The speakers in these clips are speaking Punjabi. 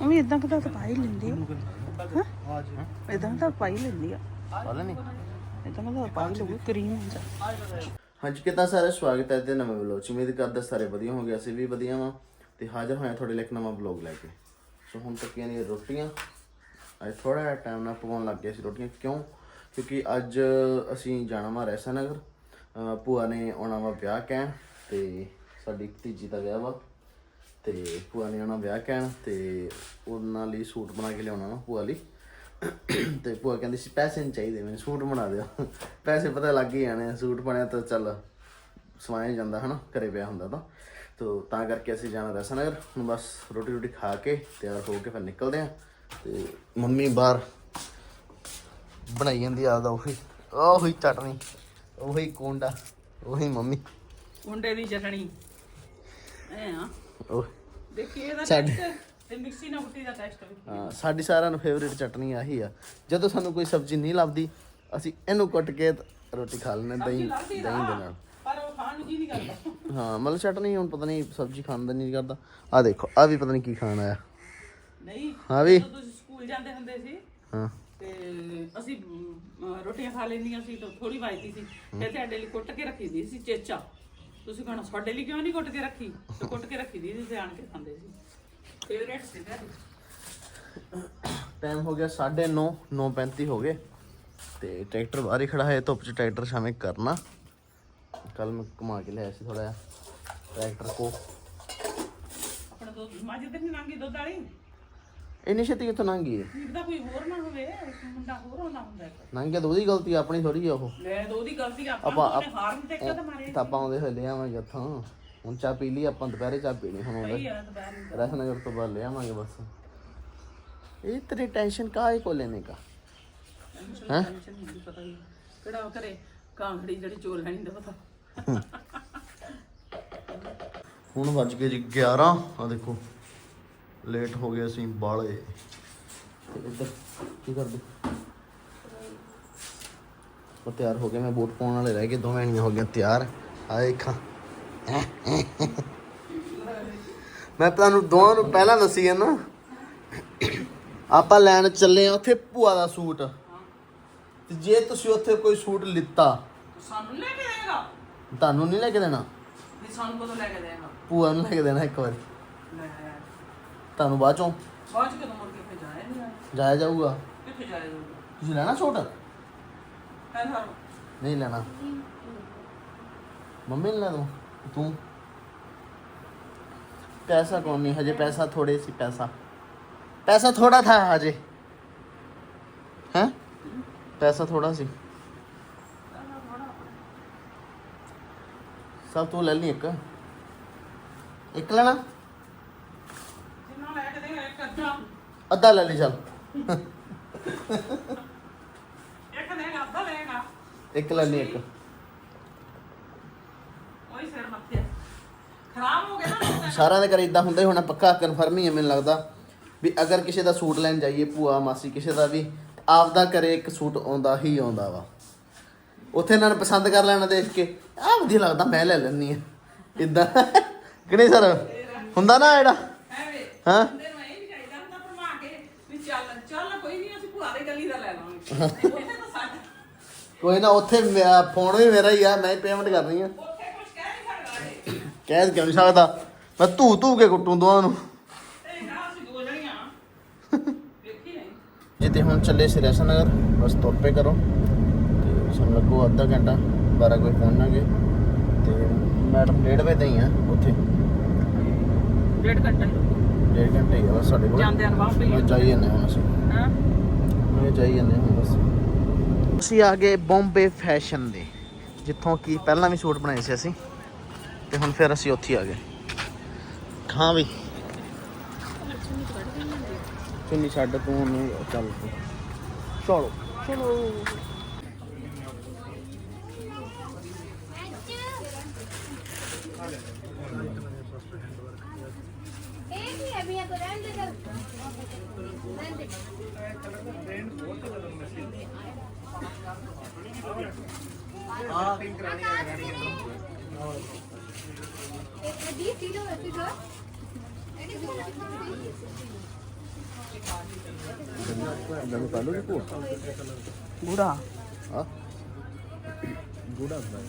ਉਹ ਵੀ ਇਦਾਂ ਕਿਦਾਂ ਤਾਂ ਪਾਈ ਲੈਂਦੀ ਆ। ਹਾਂ? ਇਦਾਂ ਤਾਂ ਪਾਈ ਲੈਂਦੀ ਆ। ਵਾਲਾ ਨਹੀਂ ਇਦਾਂ ਤਾਂ ਪਾਈ ਲਊਗੀ ਕਰੀਮ ਹੁੰਦਾ ਹਾਂਜੀ ਕਿੱਦਾਂ ਸਾਰੇ ਸਵਾਗਤ ਹੈ ਤੇ ਨਵੇਂ ਵਲੌਗ ਚ। ਉਮੀਦ ਕਰਦਾ ਸਾਰੇ ਵਧੀਆ ਹੋਣਗੇ ਅਸੀਂ ਵੀ ਵਧੀਆ ਵਾਂ। ਤੇ ਹਾਜ਼ਰ ਹੋਏ ਹਾਂ ਤੁਹਾਡੇ ਲਈ ਇੱਕ ਨਵਾਂ ਵਲੌਗ ਲੈ ਕੇ। ਸੋ ਹੁਣ ਤੱਕ ਨੇ ਰੋਟੀਆਂ। ਅੱਜ ਥੋੜਾ ਜਿਹਾ ਟਾਈਮ ਨਾਲ ਪਕਾਉਣ ਲੱਗ ਗਏ ਸੀ ਰੋਟੀਆਂ। ਕਿਉਂ? ਕਿਉਂਕਿ ਅੱਜ ਅਸੀਂ ਜਾਣਾ ਵਾ ਰੈਸਾ ਨਗਰ ਭੂਆ ਨੇ ਆਉਣਾ ਵਾ ਵਿਆਹ ਕਹਿਣ। ਤੇ ਸਾਡੀ ਭਤੀਜੀ ਦਾ ਵਿਆਹ ਵਾ। ਤੇ ਭੂਆ ਨੇ ਆਉਣਾ ਵਿਆਹ ਕਹਿਣ ਤੇ ਉਹਨਾਂ ਲਈ ਸੂਟ ਬਣਾ ਕੇ ਲਿਆਉਣਾ ਵਾ ਭੂਆ ਲਈ। ਤੇ ਭੂਆ ਕਹਿੰਦੀ ਸੀ, ਪੈਸੇ ਨਹੀਂ ਚਾਹੀਦੇ ਮੈਨੂੰ, ਸੂਟ ਬਣਾ ਦਿਓ। ਪੈਸੇ ਪਤਾ ਲੱਗ ਹੀ ਜਾਣੇ ਸੂਟ ਬਣਿਆ ਤਾਂ ਚੱਲ ਸਵਾਇਆ ਜਾਂਦਾ ਹਨਾ, ਘਰੇ ਪਿਆ ਹੁੰਦਾ ਤਾਂ। ਤੋ ਤਾਂ ਕਰਕੇ ਅਸੀਂ ਜਾਣਾ ਰਸਨਗਰ, ਹੁਣ ਬਸ ਰੋਟੀ ਰੋਟੀ ਖਾ ਕੇ ਤਿਆਰ ਹੋ ਕੇ ਫਿਰ ਨਿਕਲਦੇ ਆ। ਤੇ ਮੰਮੀ ਬਾਹਰ ਬਣਾਈ ਜਾਂਦੀ ਆ ਦਾ ਉਹੀ ਉਹੀ ਚਟਨੀ, ਉਹੀ ਕੋਂਡਾ, ਉਹੀ ਮੰਮੀ। ਕੁੰਡੇ ਦੀ ਚਟਣੀ ਐ ਆ। ਉਹ ਦੇਖੀ ਇਹਦਾ ਸਾਡੇ- ਟੈਸਟ ਤੇ ਮਿਕਸੀ ਨਾਲ ਕੁੱਟੀ ਦਾ ਟੈਸਟ ਵੀ। ਹਾਂ, ਸਾਡੀ ਸਾਰਿਆਂ ਨੂੰ ਫੇਵਰੇਟ ਚਟਨੀ ਆਹੀ ਆ। ਜਦੋਂ ਸਾਨੂੰ ਕੋਈ ਸਬਜ਼ੀ ਨਹੀਂ ਲੱਭਦੀ ਅਸੀਂ ਇਹਨੂੰ ਕੁੱਟ ਕੇ ਤੇ ਰੋਟੀ ਖਾ ਲੈਂਦੇ ਦਹੀਂ ਦਹੀਂ ਦੇ ਨਾਲ। ਪਰ ਉਹ ਖਾਣ ਨੂੰ ਜੀ ਨਹੀਂ ਕਰਦਾ। ਹਾਂ ਮਤਲਬ ਚਟਨੀ ਹੁਣ ਪਤਾ ਨਹੀਂ ਸਬਜ਼ੀ ਖਾਣ ਦਾ ਨਹੀਂ ਕਰਦਾ। ਆ ਦੇਖੋ ਆ ਵੀ ਪਤਾ ਨਹੀਂ ਕੀ ਖਾਣ ਆਇਆ। ਨਹੀਂ ਹਾਂ ਵੀ। ਜਦੋਂ ਤੁਸੀਂ ਸਕੂਲ ਜਾਂਦੇ ਹੁੰਦੇ ਸੀ ਹਾਂ। ਤੇ ਅਸੀਂ ਅਮ, ਰੋਟੀਆਂ ਖਾ ਲੈਂਦੀਆਂ ਸੀ ਤਾਂ ਥੋੜੀ ਵਾਜਦੀ ਸੀ। ਤੇ ਤੁਹਾਡੇ ਲਈ ਕੁੱਟ ਕੇ ਰੱਖੀ ਦੀ ਸੀ ਚੇਚਾ। ਤੁਸੀਂ ਕਹਣਾ ਸਾਡੇ ਲਈ ਕਿਉਂ ਨਹੀਂ ਕੁੱਟ ਕੇ ਰੱਖੀ? ਤੇ ਕੁੱਟ ਕੇ ਰੱਖੀ ਦੀ ਤੇ ਆਣ ਕੇ ਖਾਂਦੇ ਸੀ। ਫੇਵਰੇਟ ਸੀ ਮੇਰੀ ਟਾਈਮ ਹੋ ਗਿਆ 9:30 9:35 ਹੋ ਗਏ। ਤੇ ਟਰੈਕਟਰ ਬਾਹਰ ਹੀ ਖੜਾ ਹੈ ਧੁੱਪ 'ਚ ਟਰੈਕਟਰ ਸ਼ਾਮੇ ਕਰਨਾ। ਕੱਲ ਮੈਂ ਘੁਮਾ ਕੇ ਲਿਆਇਆ ਸੀ ਥੋੜਾ ਜਿਹਾ ਟਰੈਕਟਰ ਕੋ। ਆਪਣਾ ਦੁੱਧ ਮੱਝ ਤੇ ਨਹੀਂ ਲੰਗੀ ਦੁੱਧ ਵਾਲੀ ਇੰਨੀ ਛੇਤੀ ਕਿੱਥੋਂ ਲੰਘ ਗਈ ਵੀਰ ਦਾ ਕੋਈ ਹੋਰ ਨਾ ਹੋਵੇ ਮੁੰਡਾ ਹੋਰ ਹੋਣਾ ਹੁੰਦਾ ਇੱਕ। ਲੰਘ ਤਾਂ ਉਹਦੀ ਗਲਤੀ ਆਪਣੀ ਥੋੜੀ ਆ ਉਹ। ਲੈ ਤਾਂ ਉਹਦੀ ਗਲਤੀ ਆਪਾਂ ਹਾਰਨ ਤੇ ਕਦ ਮਾਰੇ ਤਾਂ ਆਪਾਂ ਆਉਂਦੇ ਹੋਏ ਲੈ ਆਵਾਂਗੇ ਹੁਣ ਚਾਹ ਪੀ ਲਈ ਆਪਾਂ ਦੁਪਹਿਰੇ ਚਾਹ ਪੀਣੀ ਹੁਣ ਆਉਂਦੇ ਸਹੀ ਆ ਤੋਂ ਬਾਅਦ ਲੈ ਆਵਾਂਗੇ ਬਸ। ਇਹ ਤੇਰੀ ਟੈਨਸ਼ਨ ਕਾਹੇ ਕੋ ਲੈਣੇ ਕਾ ਟੈਨਸ਼ਨ ਟੈਨਸ਼ਨ ਨਹੀਂ ਪਤਾ ਹੀ ਕਿਹੜਾ ਉਹ ਘਰੇ ਕਾਂਖੜੀ ਜਿਹੜੀ ਚੋਲ ਲੈਣੀ ਦਾ ਪਤਾ। ਹੁਣ ਵੱਜ ਗਏ ਜੀ 11 ਆ ਦੇਖੋ। ਲੇਟ ਹੋ ਗਏ ਅਸੀਂ ਬਾਲੇ। ਇੱਧਰ ਕੀ ਕਰਦੇ? ਉਹ ਤਿਆਰ ਹੋ ਗਏ ਮੈਂ ਬੂਟ ਪਾਉਣ ਵਾਲੇ ਰਹਿ ਗਏ ਦੋਵੇਂ ਨਹੀਂ ਹੋ ਗਏ ਤਿਆਰ। ਆਏ ਖਾਂ ਮੈਂ ਤੁਹਾਨੂੰ ਦੋਵਾਂ ਨੂੰ ਪਹਿਲਾਂ ਦੱਸੀ ਹੈ ਨਾ। ਆਪਾਂ ਲੈਣ ਚੱਲੇ ਆ ਉੱਥੇ ਭੂਆ ਦਾ ਸੂਟ। ਤੇ ਜੇ ਤੁਸੀਂ ਉੱਥੇ ਕੋਈ ਸੂਟ ਲਿੱਤਾ। ਸਾਨੂੰ ਲੈ ਕੇ ਦੇਗਾ ਤੁਹਾਨੂੰ ਨਹੀਂ ਲੈ ਕੇ ਦੇਣਾ? ਨਹੀਂ ਸਾਨੂੰ ਕਦੋਂ ਲੈ ਕੇ ਦੇਗਾ ਭੂਆ ਨੂੰ ਲੈ ਕੇ ਦੇਣਾ ਇੱਕ ਵਾਰੀ। ਲੈ ਤੁਹਾਨੂੰ ਬਾਅਦ ਚੋਂ? ਬਾਅਦ ਚ ਕਦੋਂ ਮੁੜ ਕੇ ਫਿਰ ਜਾਇਆ ਨਹੀਂ ਜਾਇਆ ਜਾਊਗਾ? ਕਿੱਥੇ ਜਾਇਆ ਜਾਊਗਾ? ਤੁਸੀਂ ਲੈਣਾ ਸੂਟ ਹੈ ਸਰ ਨਹੀਂ ਲੈਣਾ। ਮੰਮੀ ਨੇ ਲੈ ਦੋ। ਤੂੰ? ਪੈਸਾ ਕੌਣ ਨਹੀਂ ਹਜੇ ਪੈਸਾ ਥੋੜੇ ਸੀ ਪੈਸਾ। ਪੈਸਾ ਥੋੜਾ ਥਾ ਹਜੇ। ਹੈ? ਪੈਸਾ ਥੋੜਾ ਸੀ। ਸਭ ਤੂੰ ਲੈ ਲਈ ਇੱਕ। ਇੱਕ ਲੈਣਾ ਜਿੰਨਾ ਲੈ ਕੇ ਦੇਗਾ ਇੱਕ ਅੱਧਾ ਲੈ ਲਈ ਚੱਲ। ਇੱਕ ਦੇਗਾ ਅੱਧਾ ਲੈਗਾ ਇੱਕ ਲੈ ਲਈ ਇੱਕ। ਉਹੀ ਸਿਰ ਮੱਥੇ। ਖਰਾਬ ਹੋ ਗਿਆ ਨਾ ਸਾਰਿਆਂ ਦੇ ਘਰ ਇਦਾਂ ਹੁੰਦਾ ਹੀ ਹੋਣਾ ਪੱਕਾ ਕਨਫਰਮ ਹੀ ਹੈ ਮੈਨੂੰ ਲੱਗਦਾ ਵੀ ਅਗਰ ਕਿਸੇ ਦਾ ਸੂਟ ਲੈਣ ਜਾਈਏ ਭੂਆ ਮਾਸੀ ਕਿਸੇ ਦਾ ਵੀ ਆਪਦਾ ਘਰੇ ਇੱਕ ਸੂਟ ਆਉਂਦਾ ਹੀ ਆਉਂਦਾ ਵਾ। ਉੱਥੇ ਇਹਨਾਂ ਨੇ ਪਸੰਦ ਕਰ ਲੈਣਾ ਦੇਖ ਕੇ ਆਹ ਵਧੀਆ ਲੱਗਦਾ ਮੈਂ ਲੈ ਲੈਣੀ ਆ ਇਦਾਂ ਕਿਹਨੇ ਸਰ? ਹੁੰਦਾ ਨਾ ਜਿਹੜਾ? ਹਾਂ ਬੰਦੇ ਨੂੰ ਇਹ ਵੀ ਚਾਹੀਦਾ ਹੁੰਦਾ ਭਰਮਾ ਕੇ ਵੀ ਚੱਲ ਚੱਲ ਕੋਈ ਨਹੀਂ ਅਸੀਂ ਭੂਆ ਦੇ ਗਲੀ ਦਾ ਲੈ ਲਾਂਗੇ ਉੱਥੇ ਤਾਂ ਸਾਡਾ ਕੋਈ ਨਾ ਉੱਥੇ ਫੋਨ ਵੀ ਮੇਰਾ ਹੀ ਆ ਮੈਂ ਪੇਮੈਂਟ ਕਰਨੀ ਆ। ਉੱਥੇ ਕੁਝ ਕਹਿ ਨਹੀਂ ਸਕਦਾ ਇਹ। ਕਹਿ ਕਿਉਂ ਨਹੀਂ ਸਕਦਾ? ਮੈਂ ਧੂ ਧੂ ਕੇ ਕੁੱਟੂ ਦੋਵਾਂ ਨੂੰ। ਨਾ ਜੀ ਤੇ ਹੁਣ ਚੱਲੇ ਸੀ ਰੈਸ਼ਨ ਨਗਰ ਬਸ ਤੁਰ ਪਏ ਕਰੋ। ਤੇ ਸਾਨੂੰ ਲੱਗੋ ਅੱਧਾ ਘੰਟਾ 12 ਕੋਈ ਪਹੁੰਚਾਂਗੇ ਤੇ ਮੈਡਮ ਡੇਢ ਵਜੇ ਤੇ ਹੀ ਆ ਉੱਥੇ। ਡੇਢ ਘੰਟੇ। ਡੇਢ ਘੰਟੇ ਹੀ ਆ ਬਸ ਸਾਡੇ ਕੋਲ। ਜਾਂਦੇ ਅਨਵਾਹ ਪਈ ਬਸ ਜਾਈ ਜਾਂਦੇ ਹੁਣ ਅਸੀਂ। ਹਾਂ। ਮੈਂ ਜਾਈ ਜਾਂਦੇ ਹੁਣ ਬਸ। ਅਸੀਂ ਆ ਗਏ ਬੰਬੇ ਫੈਸ਼ਨ ਦੇ ਜਿੱਥੋਂ ਕੀ ਪਹਿਲਾਂ ਵੀ ਸੂਟ ਬਣਾਏ ਸੀ ਅਸੀਂ ਤੇ ਹੁਣ ਫਿਰ ਅਸੀਂ ਉੱਥੇ ਆ ਗਏ। ਹਾਂ ਵੀ। ਚੁੰਨੀ ਛੱਡ ਤੂੰ ਉਹਨੂੰ ਚੱਲ। ਚਲੋ। ਚਲੋ। ਮੈਨੂੰ ਕੱਲ ਨੂੰ ਕੋ ਗੂੜਾ। ਹਾਂ। ਗੂੜਾ ਹੁੰਦਾ ਹੈ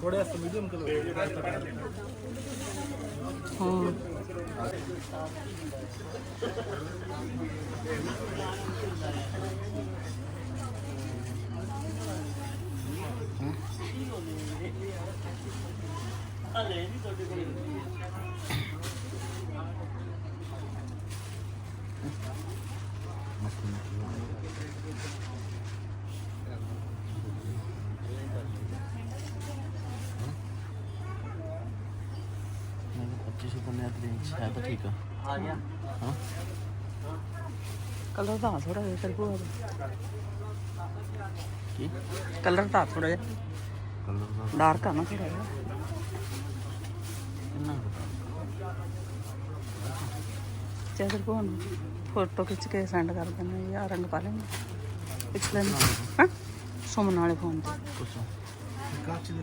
ਥੋੜੇ ਅਸ ਮੀਡੀਅਮ ਕਲਰ ਹਾਂ ਹਲੇ ਨਹੀਂ ਤੁਹਾਡੇ ਕੋਲ ਕਲਰ ਦਾ ਥੋੜਾ ਜਿਹਾ ਕਲਰ ਦਾ ਥੋੜਾ ਜਿਹਾ। ਡਾਰਕ ਆ ਨਾ ਥੋੜਾ ਜਿਹਾ। ਇੰਨਾ ਚਾਦਰ ਕੋਣ ਫੋਟੋ ਖਿੱਚ ਕੇ ਸੈਂਡ ਕਰ ਦਿੰਦੇ ਯਾਰ ਰੰਗ ਪਾ ਲੈਂਗੇ ਪਿਛਲੇ ਹਾਂ? ਸੁਮਨ ਵਾਲੇ ਫੋਨ ਤੇ। ਕਾਚ ਦੇ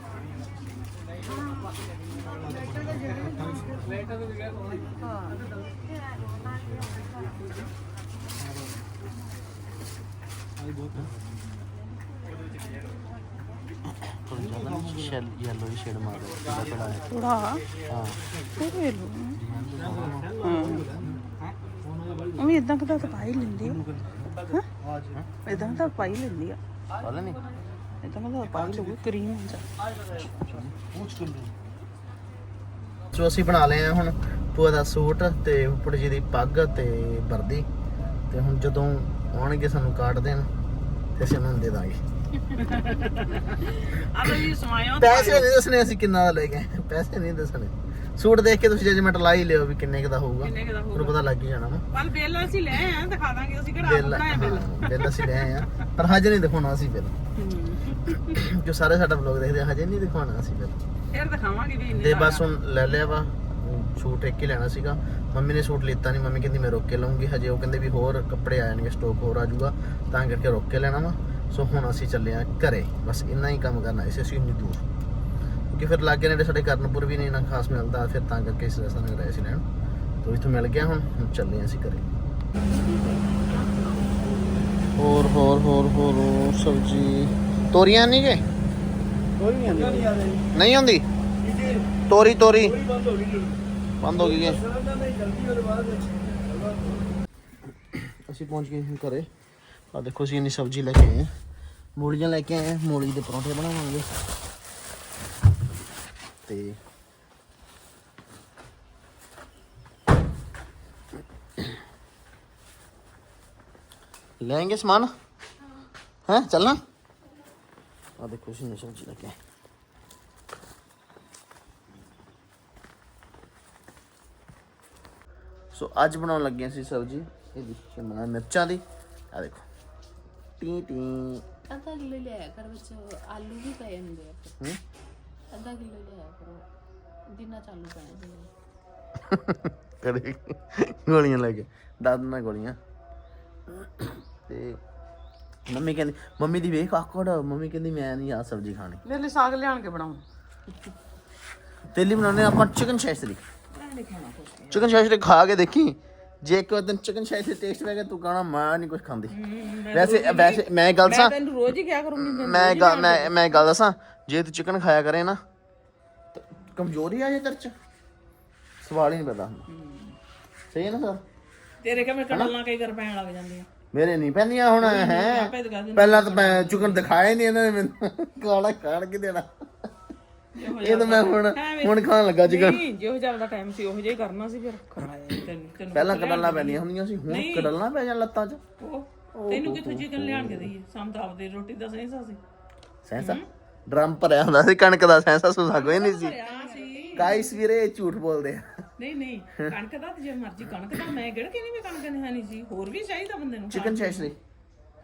ਥੋੜਾ ਜ਼ਿਆਦਾ ਨਾ ਸ਼ੈਲ ਯੈਲੋ ਹੀ ਸ਼ੇਡ ਮਾਰ ਰਿਹਾ ਬੜਾ ਹੈ ਥੋੜਾ ਹਾਂ ਫਿਰ ਲੈ ਲਓ ਹਾਂ ਉਹ ਇਦਾਂ ਕਦਾ ਤਾਂ ਪਾਈ ਲੈਂਦੀ ਆ ਹਾਂ ਇਦਾਂ ਤਾਂ ਪਾਈ ਲੈਂਦੀ ਆ ਪਤਾ ਨਹੀਂ ਕਰੀਮ ਹੁੰਦਾ ਸੋ ਅਸੀਂ ਬਣਾ ਲਏ ਆ ਹੁਣ ਭੂਆ ਦਾ ਸੂਟ ਤੇ ਉੱਪਰ ਜੀ ਦੀ ਪੱਗ ਤੇ ਵਰਦੀ। ਤੇ ਹੁਣ ਜਦੋਂ ਆਉਣਗੇ ਸਾਨੂੰ ਕਾਟ ਦੇਣ ਤੇ ਅਸੀਂ ਉਹਨਾਂ ਨੂੰ ਦੇ ਦਾਂਗੇ। ਆ ਬਈ ਸਮਾਇਆ ਪੈਸੇ ਨਹੀਂ ਦੱਸਣੇ ਅਸੀਂ ਕਿੰਨਾ ਦਾ ਲੈ ਗਏ ਪੈਸੇ ਨਹੀਂ ਦੱਸਣੇ। ਸੂਟ ਦੇਖ ਕੇ ਤੁਸੀਂ ਜਜਮੈਂਟ ਲਾ ਹੀ ਲਿਓ ਵੀ ਕਿੰਨੇ ਕੁ ਦਾ ਹੋਊਗਾ। ਕਿੰਨੇ ਕੁ ਦਾ ਹੋਊਗਾ? ਫਿਰ ਪਤਾ ਲੱਗ ਹੀ ਜਾਣਾ ਵਾ ਪਲ ਬਿੱਲ ਅਸੀਂ ਲੈ ਆਏ ਆ ਦਿਖਾ ਦਾਂਗੇ ਅਸੀਂ ਕਿਹੜਾ ਆਪ ਬਿੱਲ ਬਣਾਇਆ ਬਿੱਲ ਹਾਂ, ਬਿੱਲ। ਅਸੀਂ ਲੈ ਆਏ ਆ ਪਰ ਹਜੇ ਨਹੀਂ ਦਿਖਾਉਣਾ ਅਸੀਂ ਬਿੱਲ। ਜੋ ਸਾਰੇ ਸਾਡਾ ਵਲੌਗ ਦੇਖਦੇ ਆ, ਹਜੇ ਨਹੀਂ ਦਿਖਾਉਣਾ ਅਸੀਂ ਬਿੱਲ। ਫਿਰ ਦਿਖਾਵਾਂਗੇ ਵੀ ਇੰਨੇ ਤੇ ਦਾ ਬਸ ਹੁਣ ਲੈ ਲਿਆ ਵਾ ਸੂਟ ਇੱਕ ਹੀ ਲੈਣਾ ਸੀਗਾ। ਮੰਮੀ ਨੇ ਸੂਟ ਲਿੱਤਾ ਨਹੀਂ ਮੰਮੀ ਕਹਿੰਦੀ ਮੈਂ ਰੋਕ ਕੇ ਲਵਾਂਗੀ ਹਜੇ ਉਹ ਕਹਿੰਦੇ ਵੀ ਹੋਰ ਕੱਪੜੇ ਆ ਜਾਣਗੇ ਸਟਾਕ ਹੋਰ ਆ ਜਾਊਗਾ ਤਾਂ ਕਰਕੇ ਰੋਕ ਕੇ ਲੈਣਾ ਵਾ। ਸੋ ਹੁਣ ਅਸੀਂ ਚੱਲੇ ਆ ਘਰੇ ਬਸ ਇੰਨਾ ਹੀ ਕੰਮ ਕਰਨਾ ਇਸੇ ਅਸੀਂ ਇੰਨੀ ਦੂਰ। ਕਿਉਂਕਿ ਫਿਰ ਲਾਗੇ ਨੇੜੇ ਸਾਡੇ ਕਰਨਪੁਰ ਵੀ ਨਹੀਂ ਨਾ ਖਾਸ ਮਿਲਦਾ ਫਿਰ ਤਾਂ ਕਰਕੇ ਇਸ ਰਸਤਾ ਨੇ ਰਹੇ ਸੀ ਲੈਣ। ਤੋਂ ਇੱਥੋਂ ਮਿਲ ਗਿਆ ਹੁਣ ਹੁਣ ਚੱਲੇ ਆ ਅਸੀਂ ਘਰੇ। ਹੋਰ ਹੋਰ ਹੋਰ ਹੋਰ ਸਬਜੀ। ਤੋਰੀਆਂ ਨਹੀਂ ਗਏ? ਕੋਈ ਨਹੀਂ ਹੁੰਦੀ ਤੋਰੀ ਤੋਰੀ। ਬੰਦ ਹੋ ਗਈ ਹੋ ਅਸੀਂ ਪਹੁੰਚ ਗਏ ਹਾਂ ਘਰੇ। ਆ ਦੇਖੋ ਅਸੀਂ ਇੰਨੀ ਸਬਜ਼ੀ ਲੈ ਕੇ ਆਏ ਹਾਂ। ਮੂਲੀਆਂ ਲੈ ਕੇ ਆਏ ਹਾਂ। ਮੂਲੀ ਦੇ ਪਰੌਂਠੇ ਬਣਾਵਾਂਗੇ। ਤੇ ਲੈਂਗੇ ਸਮਾਨ? ਹੈ ਚੱਲਣਾ? ਆ ਦੇਖੋ ਅਸੀਂ ਇੰਨੀ ਸਬਜ਼ੀ ਲੈ ਕੇ ਆਏ ਸੋ ਅੱਜ ਬਣਾਉਣ ਲੱਗੇ ਅਸੀਂ ਸਬਜ਼ੀ ਇਹਦੀ ਸ਼ਿਮਲਾ ਮਿਰਚਾਂ ਦੀ। ਆ ਦੇਖੋ। T T. ਅੱਧਾ ਕਿਲੋ ਲਿਆਇਆ ਕਰ ਵਿੱਚ ਆਲੂ ਵੀ ਪਏ ਹੁੰਦੇ ਆ। ਹੂੰ? ਅੱਧਾ ਕਿਲੋ ਕਰੋ। ਦਿਨਾਂ ਪੈਣੇ ਗੋਲੀਆਂ ਲੈ ਕੇ ਦਾਦ ਨਾਲ ਗੋਲੀਆਂ। ਤੇ ਮੰਮੀ ਕਹਿੰਦੀ ਮੰਮੀ ਦੀ ਵੇਖ ਆਕੜ ਮੰਮੀ ਕਹਿੰਦੀ ਮੈਂ ਨਹੀਂ ਆ ਸਬਜ਼ੀ ਖਾਣੀ। ਮੇਰੇ ਲਈ ਸਾਗ ਲਿਆਣ ਕੇ ਬਣਾਉਂ ਤੇਲੀ ਬਣਾਉਣੇ ਆਪਾਂ ਚਿਕਨ ਸ਼ੈਸ਼ਰੀ ਚਿਕਨ ਸ਼ੈਸ਼ਰੀ ਖਾ ਕੇ ਦੇਖੀ। ਜੇ ਇੱਕ ਦਿਨ ਚਿਕਨ ਸ਼ੈਸ਼ਰੀ ਟੇਸਟ ਵੇਗਾ ਤੂੰ ਕਹਣਾ ਮੈਂ ਨਹੀਂ ਕੁਝ ਖਾਂਦੀ। ਵੈਸੇ ਵੈਸੇ ਮੈਂ ਇੱਕ ਗੱਲ ਸਾਂ ਤੈਨੂੰ ਰੋਜ਼ ਹੀ ਕਿਹਾ ਕਰੂੰਗੀ ਮੈਂ ਮੈਂ ਮੈਂ ਗੱਲ ਦੱਸਾਂ ਜੇ ਤੂੰ ਚਿਕਨ ਖਾਇਆ ਕਰੇ ਨਾ ਤਾਂ ਕਮਜ਼ੋਰੀ ਆ ਜੇ ਤੇਰੇ ਚ। ਸਵਾਲ ਹੀ ਨਹੀਂ ਪੈਦਾ। ਹੁੰਦਾ ਸਹੀ ਹੈ ਨਾ ਸਰ? ਤੇਰੇ ਕਿਵੇਂ ਕੜਲਾਂ ਕਈ ਕਰ ਪੈਣ ਲੱਗ ਜਾਂਦੀਆਂ। ਮੇਰੇ ਨਹੀਂ ਪੈਂਦੀਆਂ ਹੁਣ ਹੈ? ਆਪੇ ਦਿਖਾ ਦਿੰਦੇ ਪਹਿਲਾਂ ਤਾਂ ਮੈਂ ਚਿਕਨ ਦਿਖਾਇਆ ਨਹੀਂ ਇਹਨਾਂ ਨੇ ਮੈਨੂੰ। ਕਾਲਾ ਖਾਣ ਕੇ ਦੇਣਾ। ਇਹ ਤਾਂ ਮੈਂ ਹੁਣ ਹੁਣ ਖਾਣ ਲੱਗਾ ਚਿਕਨ ਨਹੀਂ ਜਿਹੋ ਜਿਹਾ ਦਾ ਟਾਈਮ ਸੀ ਉਹੋ ਜਿਹਾ ਹੀ ਕਰਨਾ ਸੀ ਫਿਰ। ਤੈਨੂੰ ਤੈਨੂੰ ਪਹਿਲਾਂ ਕਡਲਾਂ ਪੈਣੀਆਂ ਹੁੰਦੀਆਂ ਸੀ ਹੁਣ ਕਡਲਾਂ ਪੈ ਜਾਣ ਲੱਤਾਂ 'ਚ। ਤੈਨੂੰ ਕਿੱਥੋਂ ਚਿਕਨ ਲਿਆਣ ਕੇ ਦਈਏ? ਸਾਨੂੰ ਤਾਂ ਆਪਦੇ ਰੋਟੀ ਦਾ ਸਹੀ ਸੀ। ਸੈਂਸਾ ਡਰਮ ਭਰਿਆ ਹੁੰਦਾ ਸੀ ਕਣਕ ਦਾ ਸੈਂਸਾ ਸੁਸਾ ਕੋਈ ਨਹੀਂ ਸੀ। ਗਾਇਸ ਵੀਰੇ ਝੂਠ ਬੋਲਦੇ ਆ। ਨਹੀਂ ਨਹੀਂ ਕਣਕ ਦਾ ਤੇ ਜੇ ਮਰਜ਼ੀ ਕਣਕ ਦਾ ਮੈਂ ਕਿਹੜਾ ਕਹਿੰਦੀ ਮੈਂ ਕਣਕ ਨਹੀਂ ਖਾਣੀ ਸੀ? ਹੋਰ ਵੀ ਚਾਹੀਦਾ ਬੰਦੇ ਨੂੰ ਚਿਕਨ ਸ਼ੈਸ਼ਰੀ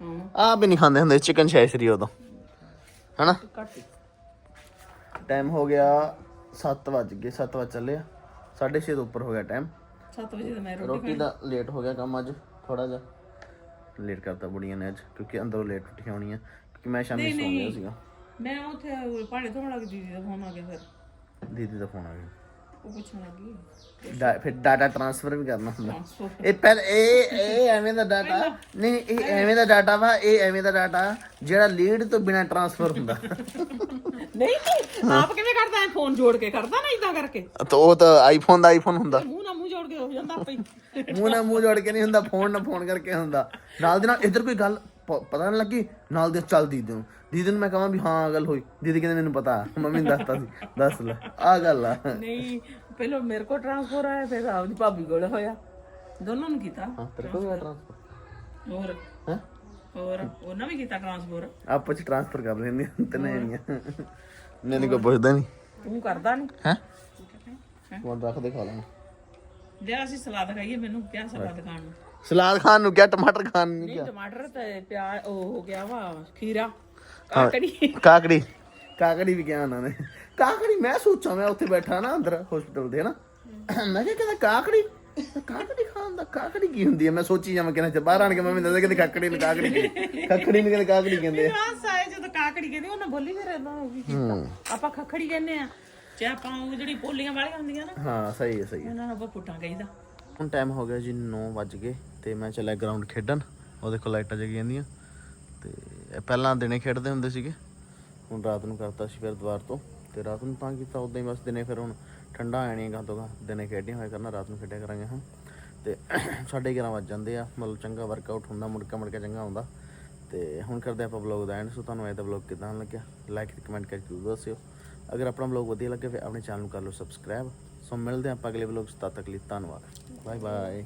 ਹਾਂ। ਆ ਵੀ ਨਹੀਂ ਖਾਂਦੇ ਹੁੰਦੇ ਚਿਕਨ ਸ਼ੈਸ਼ਰੀ ਉਦੋਂ। ਹਨਾ? ਘੱਟ ਹੀ। ਟਾਈਮ ਹੋ ਗਿਆ 7 ਵਜ ਗਏ 7 ਵਜ ਚੱਲੇ ਆ। 6:30 ਤੋਂ ਉੱਪਰ ਹੋ ਗਿਆ ਟਾਈਮ ਸੱਤ ਵਜੇ ਤਾਂ ਮੈਂ ਰੋਟੀ ਰੋਟੀ ਦਾ ਲੇਟ ਹੋ ਗਿਆ ਕੰਮ ਅੱਜ ਥੋੜਾ ਜਿਹਾ। ਲੇਟ ਕਰਤਾ ਬੁੜੀਆਂ ਨੇ ਅੱਜ ਕਿਉਂਕਿ ਅੰਦਰੋਂ ਲੇਟ ਉੱਠੀ ਆਉਣੀ ਆ ਕਿਉਂਕਿ ਮੈਂ ਸ਼ਾਮੀ ਸੌਂ ਗਿਆ ਸੀਗਾ। ਮੈਂ ਉੱਥੇ ਭਾਂਡੇ ਧੋਣ ਲੱਗ ਦੀਦੀ ਦਾ ਫੋਨ ਆ ਗਿਆ ਫਿਰ। ਦੀਦੀ ਦਾ ਫੋਨ ਆ ਗਿਆ। ਉਹ ਪੁੱਛਣ ਲੱਗੀ ਡਾ- ਫਿਰ ਡਾਟਾ ਟ੍ਰਾਂਸਫਰ ਵੀ ਕਰਨਾ ਹੁੰਦਾ। ਟ੍ਰਾਂਸਫਰ ਇਹ ਪਹਿਲ ਇਹ ਇਹ ਐਵੇਂ ਦਾ ਡਾਟਾ ਨਹੀਂ ਇਹ ਐਵੇਂ ਦਾ ਡਾਟਾ ਵਾ ਇਹ ਐਵੇਂ ਦਾ ਡਾਟਾ ਜਿਹੜਾ ਲੀਡ ਤੋਂ ਬਿਨਾ ਟ੍ਰਾਂਸਫਰ ਹੁੰਦਾ। ਨਹੀਂ ਆਪ ਕਿਵੇਂ ਕਰਦਾ ਹੈ? ਫੋਨ ਜੋੜ ਕੇ ਕਰਦਾ ਨਾ ਇਦਾਂ ਕਰਕੇ? ਤਾਂ ਉਹ ਤਾਂ ਆਈਫੋਨ ਦਾ ਆਈਫੋਨ ਹੁੰਦਾ। ਮੂੰਹ ਨਾਲ ਮੂੰਹ ਜੋੜ ਕੇ ਹੋ ਜਾਂਦਾ ਆਪੇ ਹੀ। ਮੂੰਹ ਨਾਲ ਮੂੰਹ ਜੋੜ ਕੇ ਨਹੀਂ ਹੁੰਦਾ ਫੋਨ ਨਾਲ ਫੋਨ ਕਰਕੇ ਹੁੰਦਾ। ਨਾਲ ਦੇ ਨਾਲ ਇੱਧਰ ਕੋਈ ਗੱਲ ਪ- ਪਤਾ ਨਹੀਂ ਲੱਗੀ ਨਾਲ ਦੇ ਚੱਲ ਦੀਦੀ ਨੂੰ ਦੀਦੀ ਨੂੰ ਮੈਂ ਕਹਾਂ ਵੀ ਹਾਂ ਗੱਲ ਹੋਈ। ਦੀਦੀ ਕਹਿੰਦੇ ਮੈਨੂੰ ਪਤਾ। ਮੰਮੀ ਨੇ ਦੱਸਤਾ ਸੀ। ਦੱਸ ਲੈ ਆ ਗੱਲ ਆ। ਨਹੀਂ ਪਹਿਲਾਂ ਮੇਰੇ ਕੋਲ ਟ੍ਰਾਂਸਫਰ ਆਇਆ ਫਿਰ ਆਪਦੀ ਭਾਬੀ ਕੋਲ ਹੋਇਆ। ਦੋਨੋਂ ਨੂੰ ਕੀਤਾ। ਹਾਂ ਤੇਰੇ ਕੋਲ ਵੀ ਟ੍ਰਾਂਸਫਰ ਹੋਰ? ਹਾਂ? ਹੋਰ? ਉਹਨਾਂ ਵੀ ਕੀਤਾ ਟ੍ਰਾਂਸਫਰ ਆਪਸ ਚ ਟ੍ਰਾਂਸਫਰ ਕਰ ਲੈਂਦੀਆਂ ਤਿੰਨੇ ਜਣੀਆਂ। ਮੈਨੂੰ ਕੋਈ ਪੁੱਛਦਾ ਨਹੀਂ ਤੂੰ ਕਰਦਾ ਨਹੀਂ ਹੈ? ਫੋਨ ਰੱਖ ਦੇ ਖਾ ਲਾਂਗੇ ਜੇ ਅਸੀਂ ਸਲਾਦ ਖਾਈਏ ਮੈਨੂੰ ਕਿਆ ਸਲਾਦ ਖਾਣ ਨੂੰ? ਸਲਾਦ ਖਾਣ ਨੂੰ ਕਿਹਾ ਟਮਾਟਰ ਖਾਣ ਨੂੰ ਨਹੀਂ ਟਮਾਟਰ ਤੇ ਪਿਆਜ਼ ਉਹ ਹੋ ਗਿਆ ਵਾ ਖੀਰਾ। ਕਾਕੜੀ। ਕਾਕੜੀ। ਕਾਕੜੀ ਵੀ ਕਿਹਾ ਉਹਨਾਂ ਨੇ। ਕਾਕੜੀ ਮੈਂ ਸੋਚਾਂ ਮੈਂ ਉੱਥੇ ਬੈਠਾ ਨਾ ਅੰਦਰ ਹਸਪੀਟਲ ਦੇ ਨਾ। ਮੈਂ ਕਿਹਾ ਕਹਿੰਦਾ ਕਾਕੜੀ? ਕਾਕੜੀ ਖਾਣ ਦਾ ਕਾਕੜੀ ਕੀ ਹੁੰਦੀ ਹੈ ਮੈਂ ਸੋਚੀ ਜਾਵਾਂ ਕਿਹਨਾਂ ਚ। ਬਾਹਰ ਆਣ ਕੇ ਮੰਮੀ ਦੱਸਦੇ ਕਹਿੰਦੇ ਕਾਕੜੀ ਨੂੰ ਕਾਕੜੀ ਕਹਿੰਦੇ ਕਾਕੜੀ ਨੂੰ ਕਹਿੰਦੇ ਕਾਕੜੀ ਕਹਿੰਦੇ ਆ। ਆਸ ਆਏ ਜਦੋਂ ਕਾਕੜੀ ਕਹਿੰਦੀ ਉਹਨਾਂ ਬੋਲੀ ਫਿਰ ਇਹਨਾਂ ਉਹ ਵੀ ਕੀਤਾ। ਆਪਾਂ ਖੱਖੜੀ ਕਹਿੰਦੇ ਆ। ਜੇ ਆਪਾਂ ਉਹ ਜਿਹੜੀ ਪੋਲੀਆਂ ਵਾਲੀਆਂ ਹੁੰਦੀਆਂ ਨਾ ਹਾਂ ਸਹੀ ਹੈ ਸਹੀ ਹੈ ਉਹਨਾਂ ਨੂੰ ਆਪਾਂ ਪੁੱਟਾਂ ਕਹੀਦਾ। ਹੁਣ ਟਾਈਮ ਹੋ ਗਿਆ ਜੀ 9 ਵੱਜ ਗਏ ਤੇ ਮੈਂ ਚੱਲਿਆ ਗਰਾਊਂਡ ਖੇਡਣ। ਉਹਦੇ ਕੋਲ ਲਾਈਟਾਂ ਜਗੀ ਜਾਂਦੀਆਂ ਤੇ ਪਹਿਲਾਂ ਦਿਨੇ ਖੇਡਦੇ ਹੁੰਦੇ ਸੀਗੇ। ਹੁਣ ਰਾਤ ਨੂੰ ਕਰਤਾ ਸੀ ਫਿਰ ਦੁਬਾਰ ਤੋਂ। ਤੇ ਰਾਤ ਨੂੰ ਤਾਂ ਕੀਤਾ, ਉਦਾਂ ਹੀ ਬਸ ਦਿਨੇ ਫਿਰ ਹੁਣ ਠੰਡਾ ਆਣੀ ਗਾ ਤੋਂ ਗਾ ਦਿਨੇ ਖੇਡੀਆਂ ਹੋਇਆ ਕਰਨਾ, ਰਾਤ ਨੂੰ ਖੇਡਿਆ ਕਰਾਂਗੇ ਹੁਣ। ਤੇ 11:30 ਵੱਜ ਜਾਂਦੇ ਆ, ਮਤਲਬ ਚੰਗਾ ਵਰਕਆਊਟ ਹੁੰਦਾ, ਮੁੜਕਾ ਮੁੜਕਾ ਚੰਗਾ ਹੁੰਦਾ ਤੇ ਹੁਣ ਕਰਦੇ ਆਪਾਂ ਵਲੌਗ ਦਾ ਐਂਡ ਸੋ ਤੁਹਾਨੂੰ ਇਹਦਾ ਵਲੌਗ ਕਿਦਾਂ ਲੱਗਿਆ? ਲਾਈਕ ਤੇ ਕਮੈਂਟ ਕਰਕੇ ਜ਼ਰੂਰ ਦੱਸਿਓ। ਅਗਰ ਆਪਣਾ ਵਲੌਗ ਵਧੀਆ ਲੱਗੇ ਫਿਰ ਆਪਣੇ ਚੈਨਲ ਨੂੰ ਕਰ ਲਓ ਸਬਸਕ੍ਰਾਈਬ ਸੋ ਮਿਲਦੇ ਹਾਂ ਆਪਾਂ ਅਗਲੇ ਵਲੌਗ 'ਚ, ਤਦ ਤੱਕ ਲਈ ਧੰਨਵਾਦ। Bye bye